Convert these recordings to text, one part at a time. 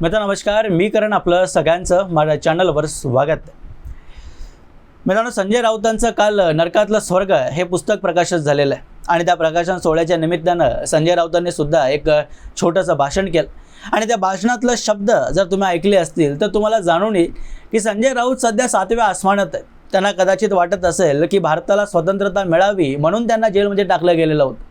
मित्र नमस्कार. मी करण आपलं सगळ्यांचं माझ्या चॅनलवर स्वागत. मित्रांनो संजय राऊतांचं काल नरकातलं स्वर्ग हे पुस्तक प्रकाशित झालेलं आहे. आणि त्या प्रकाशन सोहळ्याच्या निमित्तानं संजय राऊतांनी सुद्धा एक छोटंसं भाषण केलं. आणि त्या भाषणातलं शब्द जर तुम्ही ऐकले असतील तर तुम्हाला जाणून येईल की संजय राऊत सध्या सातव्या आसमानात आहे त्यांना कदाचित वाटत असेल की भारताला स्वतंत्रता मिळावी म्हणून त्यांना जेलमध्ये म्हणजे टाकलं गेलेलं होतं.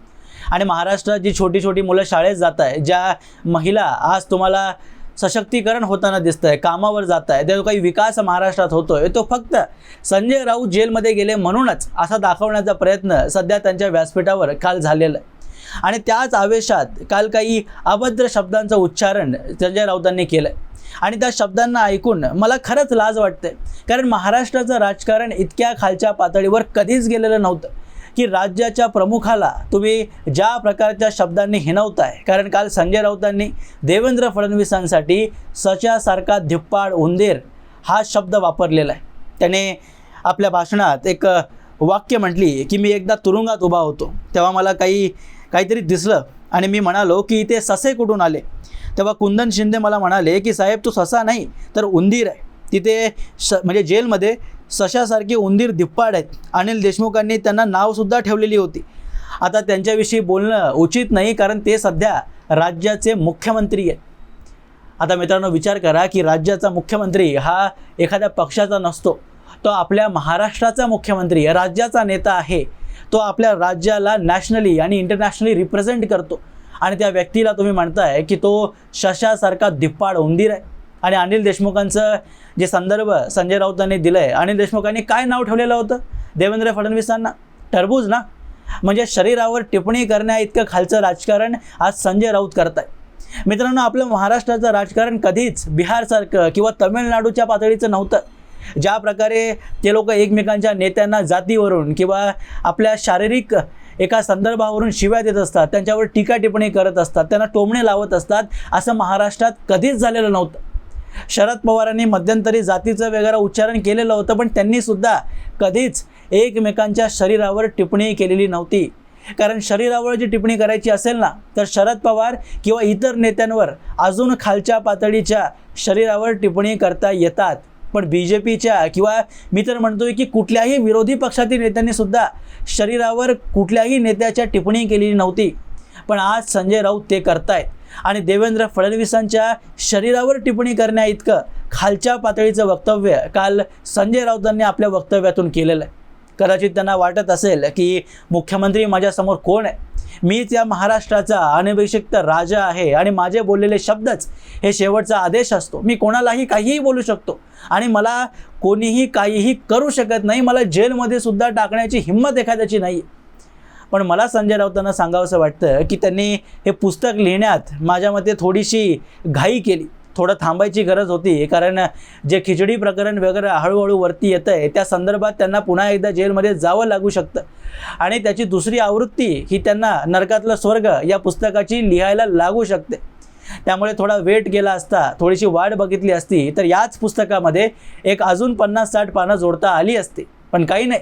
आणि महाराष्ट्रात जी छोटी छोटी मुलं शाळेत जात आहे ज्या महिला आज तुम्हाला सशक्तीकरण होताना दिसत आहे कामावर जात आहे जो काही विकास महाराष्ट्रात होतोय तो फक्त संजय राऊत जेलमध्ये गेले म्हणूनच असा दाखवण्याचा प्रयत्न सध्या त्यांच्या व्यासपीठावर काल झालेला आहे. आणि त्याच आवेशात काल काही अभद्र शब्दांचं उच्चारण संजय राऊतांनी केलं आणि त्या शब्दांना ऐकून मला खरंच लाज वाटते. कारण महाराष्ट्राचं राजकारण इतक्या खालच्या पातळीवर कधीच गेलेलं नव्हतं. की राज्याच्या प्रमुखाला तुम्ही ज्या प्रकारच्या शब्दांनी हिणवताय कारण काल संजय राऊतांनी देवेंद्र फडणवीसांसाठी सच्यासारखा धिप्पाड उंदीर हा शब्द वापरलेला आहे. त्याने आपल्या भाषणात एक वाक्य म्हटली की मी एकदा तुरुंगात उभा होतो तेव्हा मला काही काहीतरी दिसलं आणि मी म्हणालो की इथे ससे कुठून आले? तेव्हा कुंदन शिंदे मला म्हणाले की साहेब तू ससा नाही तर उंदीर आहे. तिथे श म्हणजे जेलमध्ये सशासारखे उंदीर धिप्पाड आहेत. अनिल देशमुखांनी त्यांना नावसुद्धा ठेवलेली होती. आता त्यांच्याविषयी बोलणं उचित नाही कारण ते सध्या राज्याचे मुख्यमंत्री आहेत. आता मित्रांनो विचार करा की राज्याचा मुख्यमंत्री हा एखाद्या पक्षाचा नसतो. तो आपल्या महाराष्ट्राचा मुख्यमंत्री राज्याचा नेता आहे. तो आपल्या राज्याला नॅशनली आणि इंटरनॅशनली रिप्रेझेंट करतो. आणि त्या व्यक्तीला तुम्ही म्हणताय की तो शशासारखा धिप्पाड उंदीर आहे. आणि अनिल देशमुखांचं जे संदर्भ संजय राऊतांनी दिलं आहे अनिल देशमुखांनी काय नाव ठेवलेलं होतं? देवेंद्र फडणवीसांना? टरबूज ना? म्हणजे शरीरावर टिप्पणी करण्या इतकं खालचं राजकारण आज संजय राऊत करत आहे मित्रांनो आपलं महाराष्ट्राचं राजकारण कधीच बिहारसारखं किंवा तमिळनाडूच्या पातळीचं नव्हतं. ज्या प्रकारे ते लोक एकमेकांच्या नेत्यांना जातीवरून किंवा आपल्या शारीरिक एका संदर्भावरून शिव्या देत असतात त्यांच्यावर टीका टिप्पणी करत असतात त्यांना टोमणे लावत असतात असं महाराष्ट्रात कधीच झालेलं नव्हतं. शरद पवारांनी मध्यंतरी जातीचं वगैरे उच्चारण केलेलं होतं पण त्यांनी सुद्धा कधीच एकमेकांच्या शरीरावर टिप्पणी केलेली नव्हती. कारण शरीरावर जी टिप्पणी करायची असेल ना तर शरद पवार किंवा इतर नेत्यांवर अजून खालच्या पातळीच्या शरीरावर टिप्पणी करता येतात. पण बी जे पीच्या किंवा मी तर म्हणतोय की कुठल्याही विरोधी पक्षातील नेत्यांनी सुद्धा शरीरावर कुठल्याही नेत्याच्या टिप्पणी केलेली नव्हती. पण आज संजय राऊत ते करतायत. आणि देवेंद्र फडणवीसांच्या शरीरावर टिप्पणी करण्या इतकं खालच्या पातळीचं वक्तव्य काल संजय राऊतांनी आपल्या वक्तव्यातून केलेलं आहे. कदाचित त्यांना वाटत असेल की मुख्यमंत्री माझ्यासमोर कोण आहे? मीच या महाराष्ट्राचा अनभिषिक्त राजा आहे आणि माझे बोललेले शब्दच हे शेवटचा आदेश असतो. मी कोणालाही काहीही बोलू शकतो आणि मला कोणीही काहीही करू शकत नाही. मला जेलमध्ये सुद्धा टाकण्याची हिंमत एखाद्याची नाही पण मला संजय राऊतांना सांगावंसं वाटतं की त्यांनी हे पुस्तक लिहिण्यात माझ्या मते थोडीशी घाई केली. थोडं थांबायची गरज होती कारण जे खिचडी प्रकरण वगैरे हळूहळू वरती येतं आहे त्या संदर्भात त्यांना पुन्हा एकदा जेलमध्ये जावं लागू शकतं. आणि त्याची दुसरी आवृत्ती ही त्यांना नरकातलं स्वर्ग या पुस्तकाची लिहायला लागू शकते. त्यामुळे थोडा वेट गेला असता थोडीशी वाट बघितली असती तर याच पुस्तकामध्ये एक अजून पन्नास साठ पानं जोडता आली असती. पण काही नाही.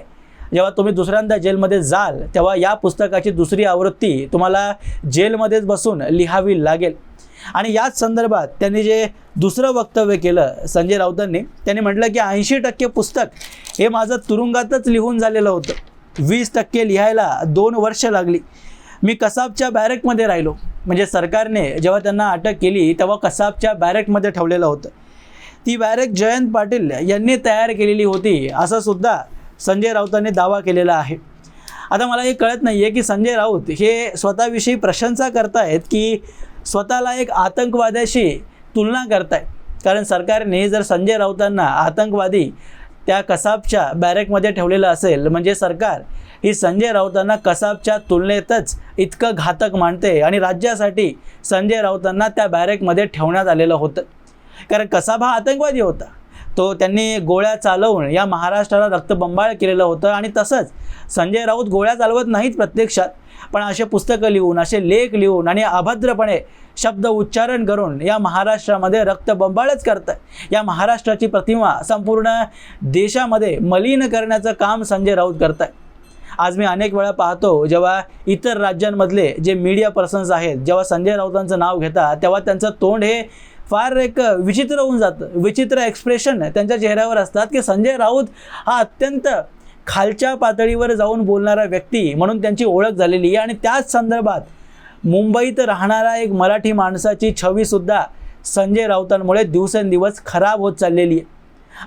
जेव्हा तुम्ही दुसऱ्यांदा जेलमध्ये जाल तेव्हा या पुस्तकाची दुसरी आवृत्ती तुम्हाला जेलमध्येच बसून लिहावी लागेल. आणि याच संदर्भात त्यांनी जे दुसरं वक्तव्य केलं संजय राऊतांनी त्यांनी म्हटलं की ऐंशी टक्के पुस्तक हे माझं तुरुंगातच लिहून झालेलं होतं. वीस टक्के लिहायला दोन वर्ष लागली. मी कसाबच्या बॅरेकमध्ये राहिलो. म्हणजे सरकारने जेव्हा त्यांना अटक केली तेव्हा कसाबच्या बॅरेकमध्ये ठेवलेलं होतं. ती बॅरेक जयंत पाटील यांनी तयार केलेली होती असं सुद्धा संजय राऊतांनी दावा केलेला आहे. आता मला हे कळत नाही आहे की संजय राऊत हे स्वतःविषयी प्रशंसा करतायत की स्वतःला एक आतंकवाद्याशी तुलना करतायत. कारण सरकारने जर संजय राऊतांना आतंकवादी त्या कसाबच्या बॅरेकमध्ये ठेवलेलं असेल म्हणजे सरकार ही संजय राऊतांना कसाबच्या तुलनेतच इतकं घातक मानते आणि राज्यासाठी संजय राऊतांना त्या बॅरेकमध्ये ठेवण्यात आलेलं होतं. कारण कसाब हा आतंकवादी होता. तो त्यांनी गोळ्या चालवून या महाराष्ट्राला रक्तबंबाळ केलेलं होतं आणि तसंच संजय राऊत गोळ्या चालवत नाहीत प्रत्यक्षात पण असे पुस्तकं लिहून असे लेख लिहून आणि अभद्रपणे शब्द उच्चारण करून या महाराष्ट्रामध्ये रक्तबंबाळच करत या महाराष्ट्राची प्रतिमा संपूर्ण देशामध्ये मलिन करण्याचं काम संजय राऊत करत आहे आज मी अनेक वेळा पाहतो जेव्हा इतर राज्यांमधले जे मीडिया पर्सन्स आहेत जेव्हा संजय राऊतांचं नाव घेतात तेव्हा त्यांचं तोंड हे फार एक विचित्र होऊन जातं. विचित्र एक्सप्रेशन त्यांच्या चेहऱ्यावर असतात की संजय राऊत हा अत्यंत खालच्या पातळीवर जाऊन बोलणारा व्यक्ती म्हणून त्यांची ओळख झालेली आहे. आणि त्याच संदर्भात मुंबईत राहणारा एक मराठी माणसाची छवीसुद्धा संजय राऊतांमुळे दिवसेंदिवस खराब होत चाललेली आहे.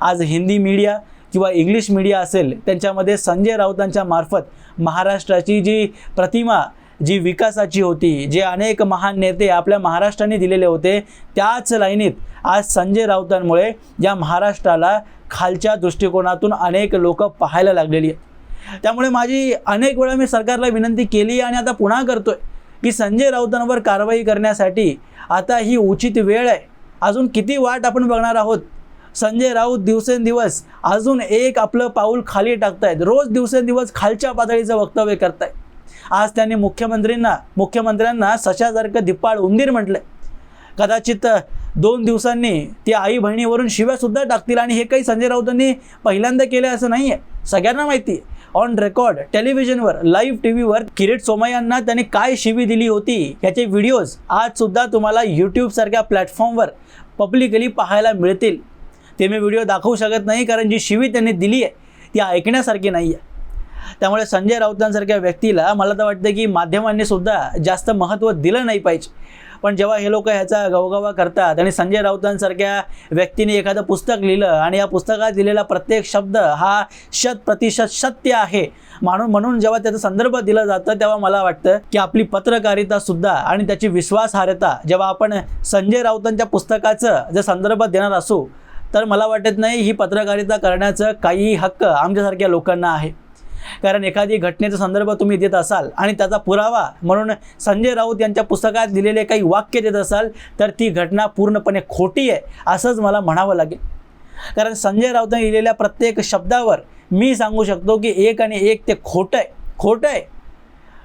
आज हिंदी मीडिया किंवा इंग्लिश मीडिया असेल त्यांच्यामध्ये संजय राऊतांच्या मार्फत महाराष्ट्राची जी प्रतिमा जी विकासाची होती जे अनेक महान नेते आपल्या महाराष्ट्राने दिलेले होते त्याच लाईनीत आज संजय राऊतांमुळे या महाराष्ट्राला खालच्या दृष्टिकोनातून अनेक लोक पाहायला लागलेली आहेत. त्यामुळे माझी अनेक वेळा मी सरकारला विनंती केली आणि आता पुन्हा करतोय की संजय राऊतांवर कारवाई करण्यासाठी आता ही उचित वेळ आहे. अजून किती वाट आपण बघणार आहोत? संजय राऊत दिवसेंदिवस अजून एक आपलं पाऊल खाली टाकतायत. रोज दिवसेंदिवस खालच्या पातळीचं वक्तव्य करतायत. आज त्यांनी मुख्यमंत्रींना मुख्यमंत्र्यांना सशासारखं धिप्पाड उंदीर म्हटलंय. कदाचित दोन दिवसांनी ती आई बहिणीवरून शिव्यासुद्धा टाकतील आणि हे काही संजय राऊतांनी पहिल्यांदा केलं असं नाही आहे सगळ्यांना माहिती आहे. ऑन रेकॉर्ड टेलिव्हिजनवर लाईव्ह टी व्हीवर किरीट सोमय्यांना त्यांनी काय शिवी दिली होती याचे व्हिडिओज आजसुद्धा तुम्हाला यूट्यूबसारख्या प्लॅटफॉर्मवर पब्लिकली पाहायला मिळतील. ते मी व्हिडिओ दाखवू शकत नाही कारण जी शिवी त्यांनी दिली आहे ती ऐकण्यासारखी नाही आहे त्यामुळे संजय राऊतांसारख्या व्यक्तीला मला तर वाटतं की माध्यमांनी सुद्धा जास्त महत्त्व दिलं नाही पाहिजे. पण जेव्हा हे लोक ह्याचा गवगवा करतात आणि संजय राऊतांसारख्या व्यक्तीने एखादं पुस्तक लिहिलं आणि या पुस्तकात दिलेला प्रत्येक शब्द हा शत प्रतिशत सत्य आहे म्हणून म्हणून जेव्हा त्याचा संदर्भ दिला जातं तेव्हा मला वाटतं की आपली पत्रकारिता सुद्धा आणि त्याची विश्वासार्हता जेव्हा आपण संजय राऊतांच्या पुस्तकाचं जर संदर्भ देणार असू तर मला वाटत नाही ही पत्रकारिता करण्याचं काही हक्क आमच्यासारख्या लोकांना आहे. कारण एखादी घटनेचा संदर्भ तुम्ही देत असाल आणि त्याचा पुरावा म्हणून संजय राऊत यांच्या पुस्तकात दिलेले काही वाक्य देत असाल तर ती घटना पूर्णपणे खोटी आहे असंच मला म्हणावं लागेल. कारण संजय राऊतांनी लिहिलेल्या प्रत्येक शब्दावर मी सांगू शकतो की एक आणि एक ते खोटं आहे. खोटं आहे.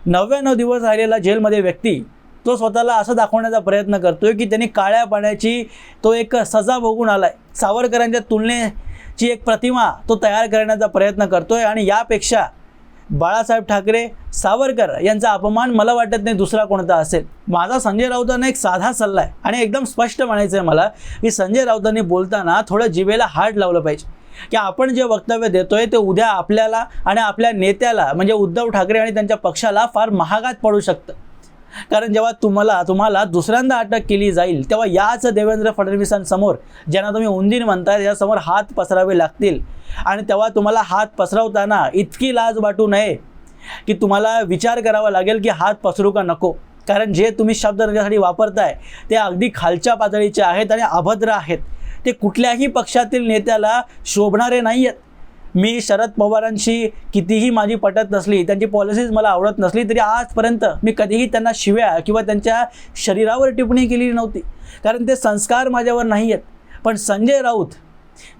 नव्याण्णव दिवस राहिलेला जेलमध्ये व्यक्ती तो स्वतःला असं दाखवण्याचा प्रयत्न करतोय की त्यांनी काळ्या पाण्याची तो एक सजा भोगून आहे सावरकरांच्या ची एक प्रतिमा तो तयार करण्याचा प्रयत्न करतोय आणि यापेक्षा बाळासाहेब ठाकरे सावरकर यांचा अपमान मला वाटत नाही दुसरा कोणता असेल. माझा संजय राऊतांना एक साधा सल्ला आहे आणि एकदम स्पष्ट म्हणायचं आहे मला की संजय राऊतांनी बोलताना थोडं जिभेला हार्ड लावलं पाहिजे. की आपण जे वक्तव्य देतोय ते उद्या आपल्याला आणि आपल्या नेत्याला म्हणजे उद्धव ठाकरे आणि त्यांच्या पक्षाला फार महागात पडू शकतं. कारण जेव्हा तुम्हाला तुम्हाला दुसऱ्यांदा अटक केली जाईल तेव्हा याच देवेंद्र फडणवीसांसमोर ज्यांना तुम्ही उंदीर म्हणताय यासमोर हात पसरावे लागतील. आणि तेव्हा तुम्हाला हात पसरवताना इतकी लाज वाटू नये की तुम्हाला विचार करावा लागेल की हात पसरू का नको. कारण जे तुम्ही शब्द वापरताय ते अगदी खालच्या पातळीचे आहेत आणि अभद्र आहेत. ते कुठल्याही पक्षातील नेत्याला शोभणारे नाही आहेत मी शरद पवारांशी कितीही माझी पटत नसली त्यांची पॉलिसीज मला आवडत नसली तरी आजपर्यंत मी कधीही त्यांना शिव्या किंवा त्यांच्या शरीरावर टिप्पणी केलेली नव्हती. कारण ते संस्कार माझ्यावर नाही आहेत. पण संजय राऊत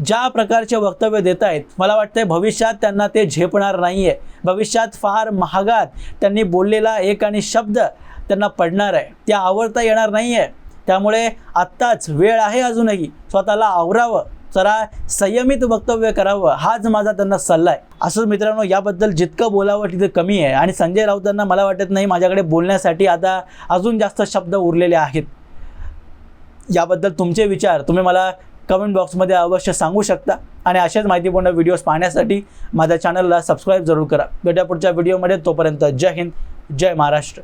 ज्या प्रकारचे वक्तव्य देत आहेत मला वाटतं भविष्यात त्यांना ते झेपणार नाही आहे भविष्यात फार महागात त्यांनी बोललेला एक आणि शब्द त्यांना पडणार आहे. ते आवडता येणार नाही आहे त्यामुळे आत्ताच वेळ आहे अजूनही. स्वतःला आवरावं. जरा संयमित वक्तव्य करावं हाच माझा त्यांना सल्ला आहे. असंच मित्रांनो याबद्दल जितकं बोलावं तिथं कमी आहे. आणि संजय राऊतांना मला वाटत नाही माझ्याकडे बोलण्यासाठी आता अजून जास्त शब्द उरलेले आहेत. याबद्दल तुमचे विचार तुम्ही मला कमेंट बॉक्समध्ये अवश्य सांगू शकता. आणि अशाच माहितीपूर्ण व्हिडिओज पाहण्यासाठी माझ्या चॅनलला सबस्क्राईब जरूर करा. भेटा पुढच्या व्हिडिओमध्ये तोपर्यंत जय हिंद जय महाराष्ट्र.